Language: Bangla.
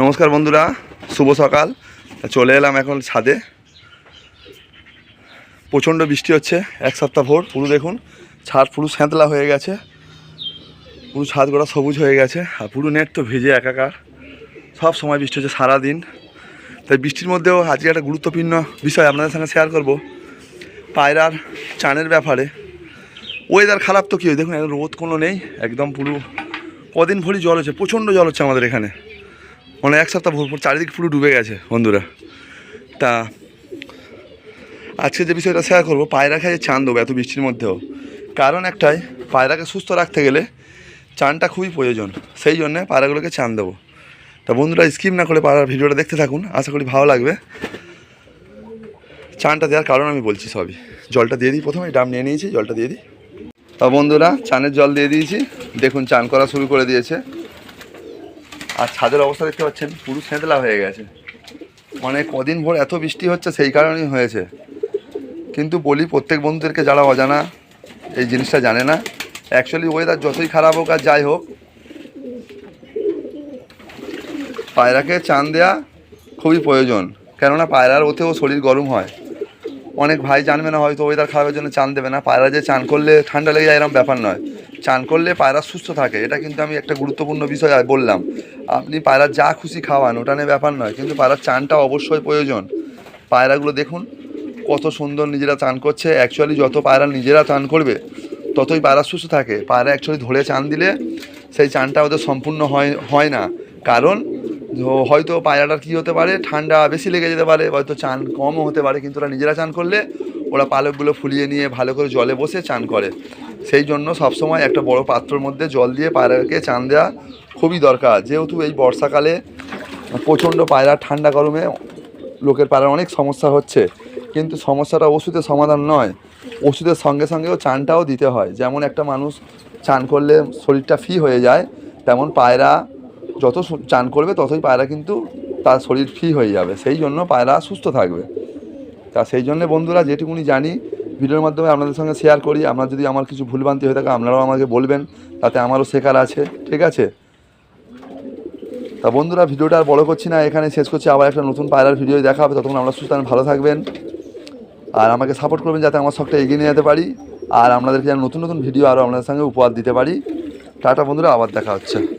নমস্কার বন্ধুরা, শুভ সকাল। চলে এলাম এখন ছাদে। প্রচণ্ড বৃষ্টি হচ্ছে, এক সপ্তাহ ভোর, পুরো দেখুন, ছাদ পুরো স্যাঁতলা হয়ে গেছে। পুরো ছাদ গোড়া সবুজ হয়ে গেছে, আর পুরো নেট তো ভিজে একাকার। সব সময় বৃষ্টি হচ্ছে সারাদিন। তাই বৃষ্টির মধ্যেও আজকে একটা গুরুত্বপূর্ণ বিষয় আপনাদের সঙ্গে শেয়ার করব। পায়রার চানের ব্যাপারে। ওয়েদার খারাপ তো কী দেখুন এখন রোদ কোনো নেই, একদম পুরো কদিন ভরি জল হচ্ছে, প্রচণ্ড জল হচ্ছে আমাদের এখানে। মানে এক সপ্তাহ ভোর ভোর, চারিদিক পুরো ডুবে গেছে বন্ধুরা। তা আজকে যে বিষয়টা শেয়ার করব, পায়রা খাইয়ে চান দেবো এত বৃষ্টির মধ্যেও। কারণ একটাই, পায়রাকে সুস্থ রাখতে গেলে চানটা খুবই প্রয়োজন, সেই জন্যে পায়রাগুলোকে চান দেবো। তা বন্ধুরা স্কিপ না করে পায়রার ভিডিওটা দেখতে থাকুন, আশা করি ভালো লাগবে। চানটা দেওয়ার কারণ আমি বলছি সবই। জলটা দিয়ে দিই প্রথমে ডাম নিয়ে নিয়েছি, জলটা দিয়ে দিই। তা বন্ধুরা, চানের জল দিয়ে দিয়েছি, দেখুন চান করা শুরু করে দিয়েছে। আর ছাদের অবস্থা দেখতে পাচ্ছেন, পুরো সেঁতলা হয়ে গেছে। মানে কদিন ভোর এত বৃষ্টি হচ্ছে সেই কারণেই হয়েছে। কিন্তু বলি, প্রত্যেক বন্ধুদেরকে যারা অজানা এই জিনিসটা জানে না অ্যাকচুয়ালি ওয়েদার যতই খারাপ হোক আর যাই হোক, পায়রাকে চান দেওয়া খুবই প্রয়োজন। কেননা পায়রার ওতেও শরীর গরম হয়। অনেক ভাই জানবে না, হয়তো ওয়েদার খারাপের জন্য চান দেবে না। পায়রা যে চান করলে ঠান্ডা লেগে যায় এরকম ব্যাপার নয়। চান করলে পায়রা সুস্থ থাকে, এটা কিন্তু আমি একটা গুরুত্বপূর্ণ বিষয় বললাম। আপনি পায়রা যা খুশি খাওয়ান, ওটা নিয়ে ব্যাপার নয়, কিন্তু পায়রার চানটা অবশ্যই প্রয়োজন। পায়রাগুলো দেখুন, কত সুন্দর নিজেরা চান করছে। অ্যাকচুয়ালি যত পায়রা নিজেরা চান করবে, ততই পায়রা সুস্থ থাকে। পায়রা অ্যাকচুয়ালি ধরে চান দিলে সেই চানটা ওদের সম্পূর্ণ হয় হয় না। কারণ ও হয়তো পায়রাটার কী হতে পারে? ঠান্ডা বেশি লেগে যেতে পারে, হয়তো চান কমও হতে পারে, কিন্তু ওরা নিজেরা চান করলে ওরা পালকগুলো ফুলিয়ে নিয়ে ভালো করে জলে বসে চান করে। সেই জন্য সবসময় একটা বড় পাত্রর মধ্যে জল দিয়ে পায়রাকে চান দেওয়া খুবই দরকার। যেহেতু এই বর্ষাকালে প্রচণ্ড পায়রা ঠান্ডা গরমে লোকের পায়রার অনেক সমস্যা হচ্ছে, কিন্তু সমস্যাটা ওষুধের সমাধান নয়। ওষুধের সঙ্গে সঙ্গেও চানটাও দিতে হয়। যেমন একটা মানুষ চান করলে শরীরটা ফ্রি হয়ে যায়, তেমন পায়রা যত চান করবে, ততই পায়রা কিন্তু তার শরীর ফ্রি হয়ে যাবে। সেই জন্য পায়রা সুস্থ থাকবে। তা সেই জন্য বন্ধুরা, যেটুকুনি জানি, ভিডিওর মাধ্যমে আপনাদের সঙ্গে শেয়ার করি। আপনার যদি আমার কিছু ভুলভ্রান্তি হয়ে থাকে, আপনারাও আমাকে বলবেন। তাতে আমারও শেখার আছে, ঠিক আছে? তা বন্ধুরা, ভিডিওটা আর বড় করছি না। এখানে শেষ করছি। আবার একটা নতুন পায়রার ভিডিও দেখা হবে ততক্ষণ আমরা সুস্থ ভালো থাকবেন। আর আমাকে সাপোর্ট করবেন যাতে আমার শখটা এগিয়ে নিয়ে যেতে পারি। আর আপনাদেরকে যেন নতুন নতুন ভিডিও আরও আপনাদের সঙ্গে উপহার দিতে পারি। টাটা বন্ধুরা, আবার দেখা হচ্ছে।